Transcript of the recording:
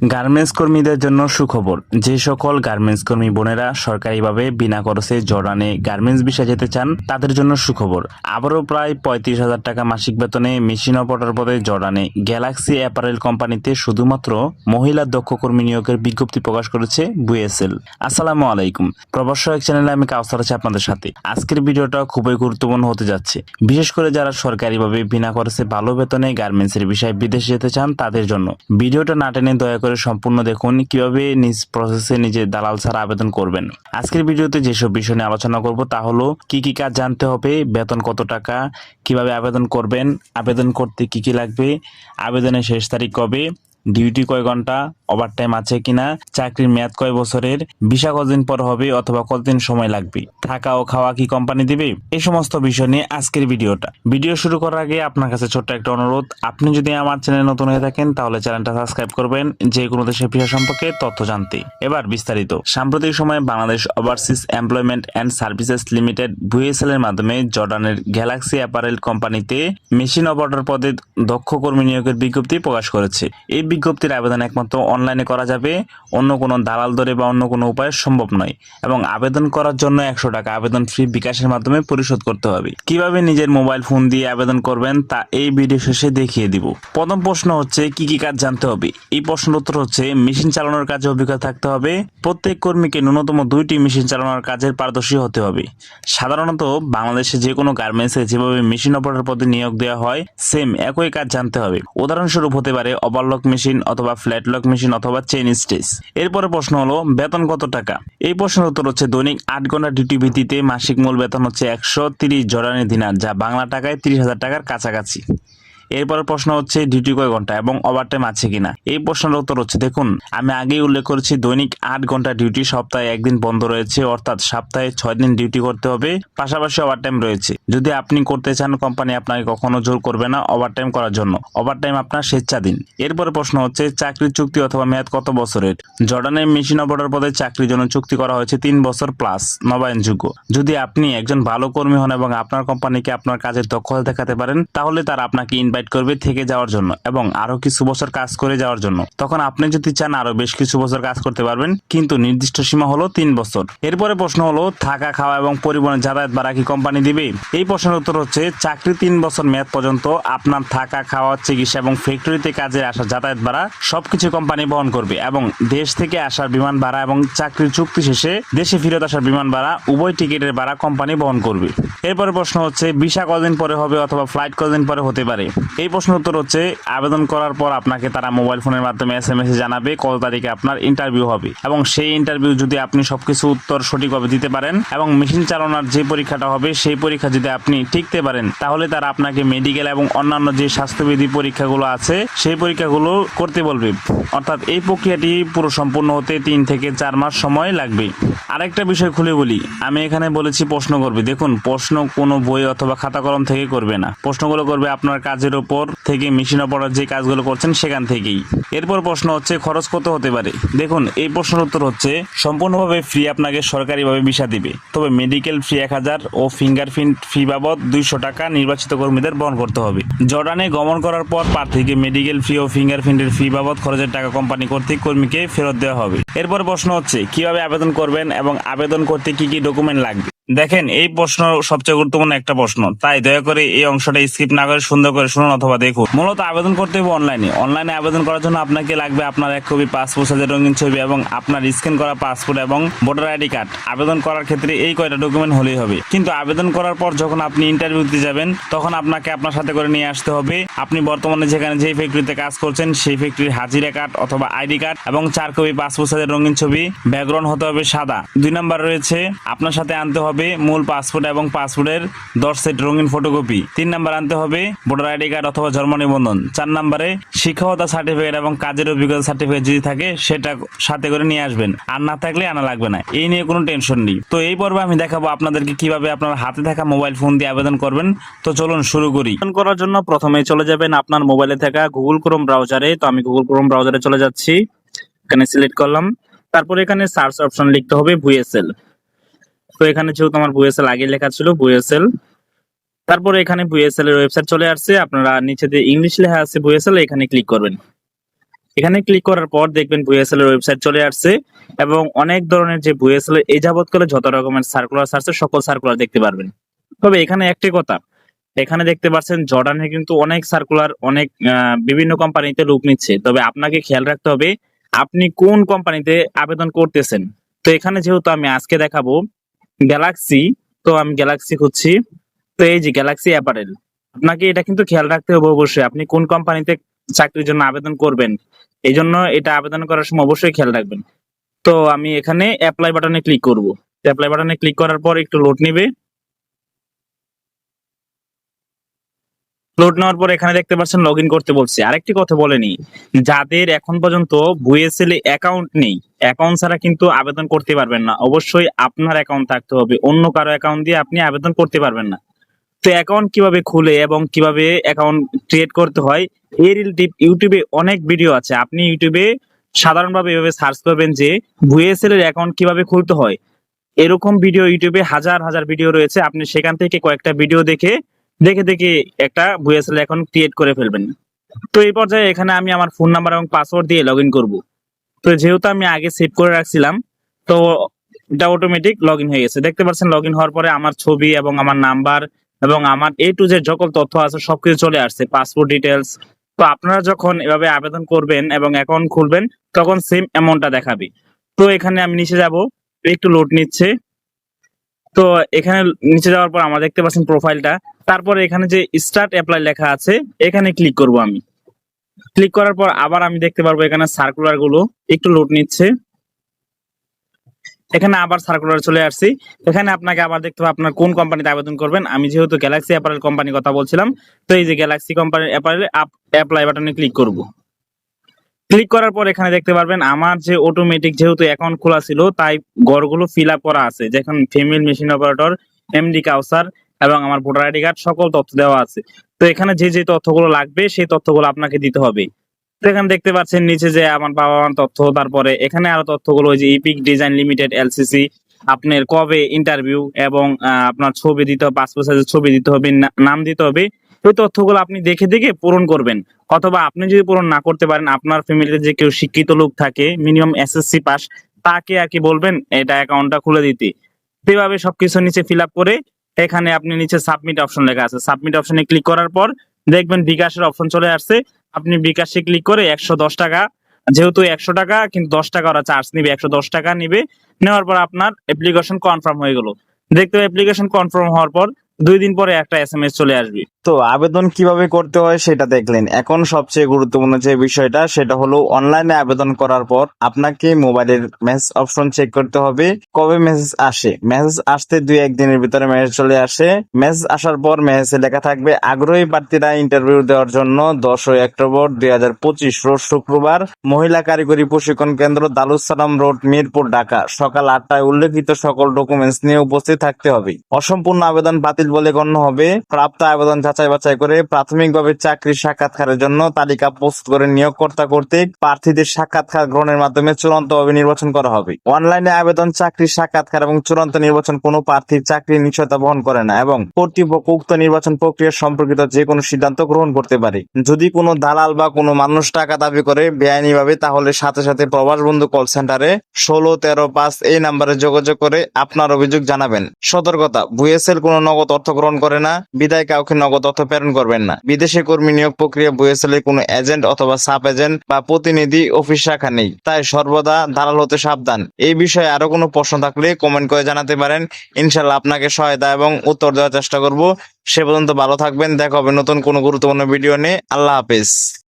Garments কর্মীদের জন্য সুখবর, যে সকল গার্মেন্টস কর্মী বোনেরা সরকারিভাবে বিনা খরচে জর্ডানে গার্মেন্টস ভিসা যেতে চান, তাদের জন্য সুখবর। আবারও প্রায় পঁয়ত্রিশ হাজার টাকা মাসিক বেতনে মেশিন অপারেটর পদে জর্ডানে গ্যালাক্সি অ্যাপারেল কোম্পানিতে শুধুমাত্র মহিলা দক্ষ কর্মী নিয়োগের বিজ্ঞপ্তি প্রকাশ করেছে বুয়েসেল। আসসালামু আলাইকুম। প্রবাসক চ্যানেলে আমি কাউসার আছি আপনাদের সাথে। আজকের ভিডিওটা খুবই গুরুত্বপূর্ণ হতে যাচ্ছে। বিশেষ করে যারা সরকারিভাবে বিনা খরচে ভালো বেতনে গার্মেন্টসের বিষয়ে বিদেশে যেতে চান, তাদের জন্য। ভিডিওটা না টেনে দয়া করে সম্পূর্ণ দেখুন কীভাবে নিজ প্রসেসে নিজে দালাল ছাড়া আবেদন করবেন। আজকের ভিডিওতে যেসব বিষয় নিয়ে আলোচনা করব তা হলো, কি কি কাজ জানতে হবে, বেতন কত টাকা, কীভাবে আবেদন করবেন, আবেদন করতে কি কি লাগবে, আবেদনের শেষ তারিখ কবে ডিউটি কয় ঘণ্টা ওভারটাইম আছে কিনা, চাকরির মেয়াদ কয় বছরের ভিসা কতদিন পর হবে অথবা কতদিন সময় লাগবে, থাকা ও খাওয়া কি কোম্পানি দিবে? এই সমস্ত বিষয় নিয়ে আজকের ভিডিওটা। ভিডিও শুরু করার আগে আপনার কাছে ছোট্ট একটা অনুরোধ, আপনি যদি আমার চ্যানেল নতুন হয়ে থাকেন, তাহলে চ্যানেলটা সাবস্ক্রাইব করবেন, যে কোনো দেশের ভিসা সম্পর্কে তথ্য জানতে। এবার বিস্তারিত। সাম্প্রতিক সময়ে Bangladesh overseas employment and services limited VSL এর মাধ্যমে জর্ডানের Galaxy Apparel company machine operator পদে দক্ষ কর্মী নিয়োগের বিজ্ঞপ্তি প্রকাশ করেছে। এই বিজ্ঞপ্তির আবেদন একমাত্র অনলাইনে করা যাবে। অন্য কোনো দালাল দরে বা অন্য কোনো উপায়ে সম্ভব নয়। এবং আবেদন করার জন্য একশো টাকা আবেদন ফি বিকাশের মাধ্যমে পরিশোধ করতে হবে। কীভাবে নিজের মোবাইল ফোন দিয়ে আবেদন করবেন তা এই ভিডিও শেষে দেখিয়ে দিব। প্রথম প্রশ্ন হচ্ছে, কি কি কাজ জানতে হবে? এই প্রশ্নের উত্তর হচ্ছে মেশিন চালানোর কাজে অভিজ্ঞতা থাকতে হবে। প্রত্যেক কর্মীকে ন্যূনতম দুইটি মেশিন চালানোর কাজের পারদর্শী হতে হবে। সাধারণত বাংলাদেশে যে কোনো গার্মেন্টসে যেভাবে মেশিন অপারেটর পদে নিয়োগ দেওয়া হয় সেম একই কাজ জানতে হবে। উদাহরণস্বরূপ হতে পারে ওভারলক মেশিন অথবা ফ্ল্যাট লক মেশিন অথবা চেন স্টেজ এরপরে প্রশ্ন হলো, বেতন কত টাকা? এই প্রশ্নের উত্তর হচ্ছে দৈনিক আট ঘণ্টা ডিউটি ভিত্তিতে মাসিক মূল বেতন হচ্ছে একশো তিরিশ জরানি দিনার, যা বাংলা টাকায় তিরিশ হাজার টাকার কাছাকাছি। এরপরের প্রশ্ন হচ্ছে ডিউটি কয় ঘণ্টা এবং ওভারটাইম আছে কিনা? এই প্রশ্নের উত্তর হচ্ছে, দেখুন, আমি আগেই উল্লেখ করেছি দৈনিক আট ঘণ্টা ডিউটি, সপ্তাহে একদিন বন্ধ রয়েছে, অর্থাৎ সপ্তাহে ছয় দিন ডিউটি করতে হবে, পাশাপাশি ওভারটাইম রয়েছে। যদি আপনি করতে চান কোম্পানি আপনাকে কখনো জোর করবে না ওভারটাইম করার জন্য। ওভারটাইম আপনার স্বেচ্ছাধীন। এরপরে প্রশ্ন হচ্ছে, চাকরির চুক্তি অথবা মেয়াদ কত বছরের? জর্ডানের মেশিন অপারেটর পদে চাকরির জন্য চুক্তি করা হয়েছে তিন বছর প্লাস নবায়নযোগ্য। যদি আপনি একজন ভালো কর্মী হন এবং আপনার কোম্পানিকে আপনার কাজের দক্ষতা দেখাতে পারেন, তাহলে তারা আপনাকে ইনভাইট করবে থেকে যাওয়ার জন্য এবং আরও কিছু বছর কাজ করে যাওয়ার জন্য। তখন আপনি যদি চান আরও বেশ কিছু বছর কাজ করতে পারবেন, কিন্তু নির্দিষ্ট সীমা হলো তিন বছর। এরপরে প্রশ্ন হলো, থাকা, খাওয়া এবং পরিবহনের যাতায়াত ভাড়া কি কোম্পানি দিবে? এই প্রশ্নের উত্তর হচ্ছে, চাকরি তিন বছর মেয়াদ পর্যন্ত আপনার থাকা, খাওয়া, চিকিৎসা এবং ফ্যাক্টরিতে কাজে আসা যাতায়াত ভাড়া সবকিছু কোম্পানি বহন করবে এবং দেশ থেকে আসার বিমান ভাড়া এবং চাকরির চুক্তি শেষে দেশে ফেরত আসার বিমান ভাড়া উভয় টিকিটের ভাড়া কোম্পানি বহন করবে। এরপরে প্রশ্ন হচ্ছে ভিসা কদিন পরে হবে অথবা ফ্লাইট কদিন পরে হতে পারে? এই প্রশ্ন উত্তর হচ্ছে, আবেদন করার পর আপনাকে তারা মোবাইল ফোনের মাধ্যমে এস এম এস জানাবে কত তারিখে আপনার ইন্টারভিউ হবে। এবং সেই ইন্টারভিউ যদি আপনি সবকিছু উত্তর সঠিকভাবে দিতে পারেন এবং মেশিন চালানোর যে পরীক্ষাটা হবে, সেই পরীক্ষা যদি আপনি টিকতে পারেন, তাহলে তারা আপনাকে মেডিকেল এবং অন্যান্য যে স্বাস্থ্যবিধি পরীক্ষাগুলো আছে, সেই পরীক্ষাগুলো করতে বলবে। অর্থাৎ এই প্রক্রিয়াটি পুরো সম্পূর্ণ হতে তিন থেকে চার মাস সময় লাগবে। আরেকটা বিষয় খুলে বলি, আমি এখানে বলেছি প্রশ্ন করবে। দেখুন, প্রশ্ন কোনো বই অথবা খাতা কলম থেকে করবে না। প্রশ্নগুলো করবে, আপনার কাজের ওপর থেকে মেশিন অপারেটর যে কাজগুলো করছেন সেখান থেকেই। এরপর প্রশ্ন হচ্ছে, খরচ কত হতে পারে? দেখুন, এই প্রশ্নের উত্তর হচ্ছে, সম্পূর্ণভাবে ফ্রি আপনাকে সরকারিভাবে ভিসা দিবে। তবে মেডিকেল ফি এক হাজার ও ফিঙ্গারপ্রিন্ট ফি বাবদ দুইশো টাকা নির্বাচিত কর্মীদের বহন করতে হবে। জর্ডানে গমন করার পর প্রার্থীকে মেডিকেল ফি ও ফিঙ্গারপ্রিন্টের ফি বাবদ খরচের টাকা কোম্পানি কর্তৃক কর্মীকে ফেরত দেওয়া হবে। এরপর প্রশ্ন হচ্ছে, কীভাবে আবেদন করবেন এবং আবেদন করতে কি কি ডকুমেন্ট লাগবে? দেখেন, এই প্রশ্ন সবচেয়ে গুরুত্বপূর্ণ একটা প্রশ্ন। তাই দয়া করে এই অংশটা স্কিপ না করে সুন্দর করে শুনুন অথবা দেখুন। মূলত আবেদন করতে হবে অনলাইনে অনলাইনে আবেদন করার জন্য আপনাকে লাগবে আপনার এক কপি পাসপোর্ট সাইজের রঙিন ছবি এবং আপনার স্ক্যান করা পাসপোর্ট এবং ভোটার আইডি কার্ড আবেদন করার ক্ষেত্রে এই কয়টা ডকুমেন্ট হলেই হবে। কিন্তু আবেদন করার পর যখন আপনি ইন্টারভিউ দিতে যাবেন, তখন আপনাকে আপনার সাথে করে নিয়ে আসতে হবে। আপনি বর্তমানে যেখানে যে ফ্যাক্টরিতে কাজ করছেন, সেই ফ্যাক্টরির হাজিরা কার্ড অথবা আইডি কার্ড এবং চার কপি পাসপোর্ট সাইজের রঙিন ছবি ব্যাকগ্রাউন্ড হতে হবে সাদা। দুই নাম্বার রয়েছে, আপনার সাথে আনতে হবে মূল পাসপোর্ট এবং পাসপোর্টের দশ সেট রঙিন ফটোকপি। তিন নাম্বার আনতে হবে ভোটার আইডি কার্ড অথবা জন্ম নিবন্ধন। চার নাম্বারে শিক্ষকতা সার্টিফিকেট এবং কাজের অভিজ্ঞতা সার্টিফিকেট যদি থাকে, সেটা সাথে করে নিয়ে আসবেন। আর না থাকলে আনা লাগবে না। এই নিয়ে কোনো টেনশন নেই। তো এই পর্বে আমি দেখাবো আপনাদেরকে কীভাবে আপনার হাতে থাকা মোবাইল ফোন দিয়ে আবেদন করবেন। তো চলুন শুরু করি। আবেদন করার জন্য প্রথমে চলে যাবেন আপনার মোবাইলে থাকা গুগল ক্রোম ব্রাউজারে তো আমি গুগল ক্রোম ব্রাউজারে চলে যাচ্ছি। এখানে সিলেক্ট করলাম। তারপর এখানে সার্চ অপশন লিখতে হবে ভুয়েসেল তো এখানে যেহেতু আমার ভুয়েসেল আগে লেখা ছিল ভুয়েসেল তারপরে এখানে ভুয়েসেল এর ওয়েবসাইট চলে আসছে, আপনারা নিচে যে ইংলিশ লেখা আছে ভুয়েসেল এখানে ক্লিক করবেন। এখানে ক্লিক করার পর দেখবেন ভুয়েসেল এর ওয়েবসাইট চলে আসছে এবং অনেক ধরনের যে ভুয়েসেল এর এই যাবৎকালে যত রকমের সার্কুলার আছে সকল সার্কুলার দেখতে পারবেন। তবে এখানে একটি কথা, এখানে দেখতে পাচ্ছেন জর্ডানে কিন্তু অনেক সার্কুলার অনেক বিভিন্ন কোম্পানিতে লোক নিচ্ছে। তবে আপনাকে খেয়াল রাখতে হবে, আপনি কোন কোম্পানিতে আবেদন করতেছেন? তো এখানে যেহেতু আমি আজকে দেখাবো গ্যালাক্সি তো আমি গ্যালাক্সি খুঁজছি। তো এই যে গ্যালাক্সি অ্যাপারেল আপনাকে এটা কিন্তু খেয়াল রাখতে হবে অবশ্যই। আপনি কোন কোম্পানিতে চাকরির জন্য আবেদন করবেন, এই জন্য এটা আবেদন করার সময় অবশ্যই খেয়াল রাখবেন। তো আমি এখানে অ্যাপ্লাই বাটনে ক্লিক করব। অ্যাপ্লাই বাটনে ক্লিক করার পর একটু লোড নেবে। লোড নেওয়ার পর এখানে দেখতে পাচ্ছেন লগ করতে বলছে। আরেকটি কথা বলেনি যাদের এখন পর্যন্ত ভুয়েসেল অ্যাকাউন্ট নেই অ্যাকাউন্ট ছাড়া কিন্তু আবেদন করতে পারবেন না। অবশ্যই আপনার অ্যাকাউন্ট থাকতে হবে, অন্য কারও অ্যাকাউন্ট দিয়ে আপনি আবেদন করতে পারবেন না। তো অ্যাকাউন্ট কীভাবে খুলে এবং কীভাবে অ্যাকাউন্ট ক্রিয়েট করতে হয় এই রিলেটিভ ইউটিউবে অনেক ভিডিও আছে। আপনি ইউটিউবে সাধারণভাবে এভাবে সার্চ করবেন যে ভুয়েসেল এর অ্যাকাউন্ট কীভাবে খুলতে হয়। এরকম ভিডিও ইউটিউবে হাজার হাজার ভিডিও রয়েছে। আপনি সেখান থেকে কয়েকটা ভিডিও দেখে দেখে দেখে একটা ভুয়েসেল অ্যাকাউন্ট ক্রিয়েট করে ফেলবেন। তো এই পর্যায়ে এখানে আমি আমার ফোন নাম্বার এবং পাসওয়ার্ড দিয়ে লগ ইন করব। তো যেহেতু আমি আগে সেভ করে রাখছিলাম, তো এটা অটোমেটিক লগ ইন হয়ে গেছে। দেখতে পাচ্ছেন লগ ইন হওয়ার পরে আমার ছবি এবং আমার নাম্বার এবং আমার এ টু যে সকল তথ্য আছে সবকিছু চলে আসছে পাসপোর্ট ডিটেলস তো আপনারা যখন এভাবে আবেদন করবেন এবং অ্যাকাউন্ট খুলবেন, তখন সেম অ্যামাউন্টটা দেখাবে। তো এখানে আমি নিচে যাব, একটু লোড নিচ্ছে। তো এখানে নিচে যাওয়ার পর আমরা দেখতে পাচ্ছেন প্রোফাইলটা তারপরে এখানে যে স্টার্ট অ্যাপ্লাই লেখা আছে, এখানে ক্লিক করব আমি। ক্লিক করার পর আবার আমি দেখতে পারব এখানে সার্কুলারগুলো। একটু লোড নিচ্ছে। এখানে আবার সার্কুলার চলে আসছি। এখানে আপনাকে আবার দেখতে হবে আপনার কোন কোম্পানিতে আবেদন করবেন। আমি যেহেতু গ্যালাক্সি অ্যাপারেল কোম্পানির কথা বলছিলাম, তো এই যে গ্যালাক্সি কোম্পানির অ্যাপারেল অ্যাপ্লাই বাটনে ক্লিক করব। ক্লিক করার পর এখানে দেখতে পারবেন, আমার যে অটোমেটিক যেহেতু অ্যাকাউন্ট খোলা ছিল, তাই গড়গুলো ফিল আপ করা আছে। যেখানে female machine operator MD Kawsar এবং আমার ভোটার আইডি কার্ড সকল তথ্য দেওয়া আছে। তো এখানে যে যে তথ্যগুলো লাগবে, সেই তথ্যগুলো আপনাকে দিতে হবে। তো এখানে দেখতে পাচ্ছেন নিচে যে আমার বাবা মার তথ্য, তারপরে এখানে আরও তথ্যগুলো যে ইপিক ডিজাইন লিমিটেড এলসিসি আপনার কবে ইন্টারভিউ এবং আপনার ছবি দিতে হবে পাসপোর্ট সাইজের ছবি দিতে হবে নাম দিতে হবে। ওই তথ্যগুলো আপনি দেখে দেখে পূরণ করবেন। অথবা আপনি যদি পূরণ না করতে পারেন, আপনার ফ্যামিলিতে যে কেউ শিক্ষিত লোক থাকে মিনিমাম এসএসসি পাস তাকে আর কি বলবেন, এটা অ্যাকাউন্টটা খুলে দিতে। সেভাবে সবকিছু নিচে ফিল করে এখানে আপনি নিচে সাবমিট অপশন লেখা আছে। সাবমিট অপশনে ক্লিক করার পর দেখবেন বিকাশের অপশন চলে আসছে। আপনি বিকাশে ক্লিক করে একশো দশ টাকা, যেহেতু একশো টাকা, কিন্তু দশ টাকা ওরা চার্জ নিবে, একশো দশ টাকা নিবে। নেওয়ার পর আপনার অ্যাপ্লিকেশন কনফার্ম হয়ে গেল। দেখতে অ্যাপ্লিকেশন কনফার্ম হওয়ার পর দুই দিন পরে একটা এস এম এস চলে আসবে। তো আবেদন কীভাবে করতে হয় সেটা দেখলেন। এখন সবচেয়ে গুরুত্বপূর্ণ যে বিষয়টা সেটা হলো অনলাইনে আবেদন করার পর আপনাকে মোবাইলের মেসেজ অপশন চেক করতে হবে। কবে মেসেজ আসে? মেসেজ আসতে দুই একদিনের ভিতরে মেসেজ চলে আসে। মেসেজ আসার পর মেসেজে লেখা থাকবে, আগ্রহী প্রার্থীরা ইন্টারভিউ দেওয়ার জন্য দশই অক্টোবর দুই হাজার পঁচিশ রোজ শুক্রবার মহিলা কারিগরি প্রশিক্ষণ কেন্দ্র দালুসালাম রোড, মিরপুর, ঢাকা। সকাল আটটায় উল্লেখিত সকল ডকুমেন্টস নিয়ে উপস্থিত থাকতে হবে। অসম্পূর্ণ আবেদন বাতিল বলে গণ্য হবে। প্রাপ্ত আবেদন যাচাই বাছাই করে প্রাথমিকভাবে চাকরির সাক্ষাৎকারের জন্য তালিকা প্রস্তুত করে নিয়োগকর্তা কর্তৃক প্রার্থীদের সাক্ষাৎকার গ্রহণের মাধ্যমে চূড়ান্তভাবে নির্বাচন করা হবে। অনলাইনে আবেদন, চাকরির সাক্ষাৎকার এবং চূড়ান্ত নির্বাচন কোনো প্রার্থীর চাকরির নিশ্চয়তা বহন করে না এবং কর্তৃপক্ষ উক্ত নির্বাচন প্রক্রিয়া সম্পর্কিত যে কোনো সিদ্ধান্ত গ্রহণ করতে পারে। যদি কোনো দালাল বা কোনো মানুষ টাকা দাবি করে বেআইনিভাবে, তাহলে সাথে সাথে প্রবাস বন্ধু কল সেন্টারে ষোলো তেরো পাঁচ এই নাম্বারে যোগাযোগ করে আপনার অভিযোগ জানাবেন। সতর্কতা বুয়েসেল কোনো নগদ অর্থ গ্রহণ করে না, বিদায় কাউকে নগদ অর্থ প্রেরণ করবেন না। বিদেশে কর্মী নিয়োগ প্রক্রিয়া এর কোনো এজেন্ট অথবা সাব এজেন্ট বা প্রতিনিধি অফিস শাখা নেই, তাই সর্বদা দালাল হতে সাবধান। এই বিষয়ে আরও কোনো প্রশ্ন থাকলে কমেন্ট করে জানাতে পারেন। ইনশাল্লাহ আপনাকে সহায়তা এবং উত্তর দেওয়ার চেষ্টা করব। সে পর্যন্ত ভালো থাকবেন। দেখা হবে নতুন কোনো গুরুত্বপূর্ণ ভিডিও নিয়ে। আল্লাহ হাফেজ।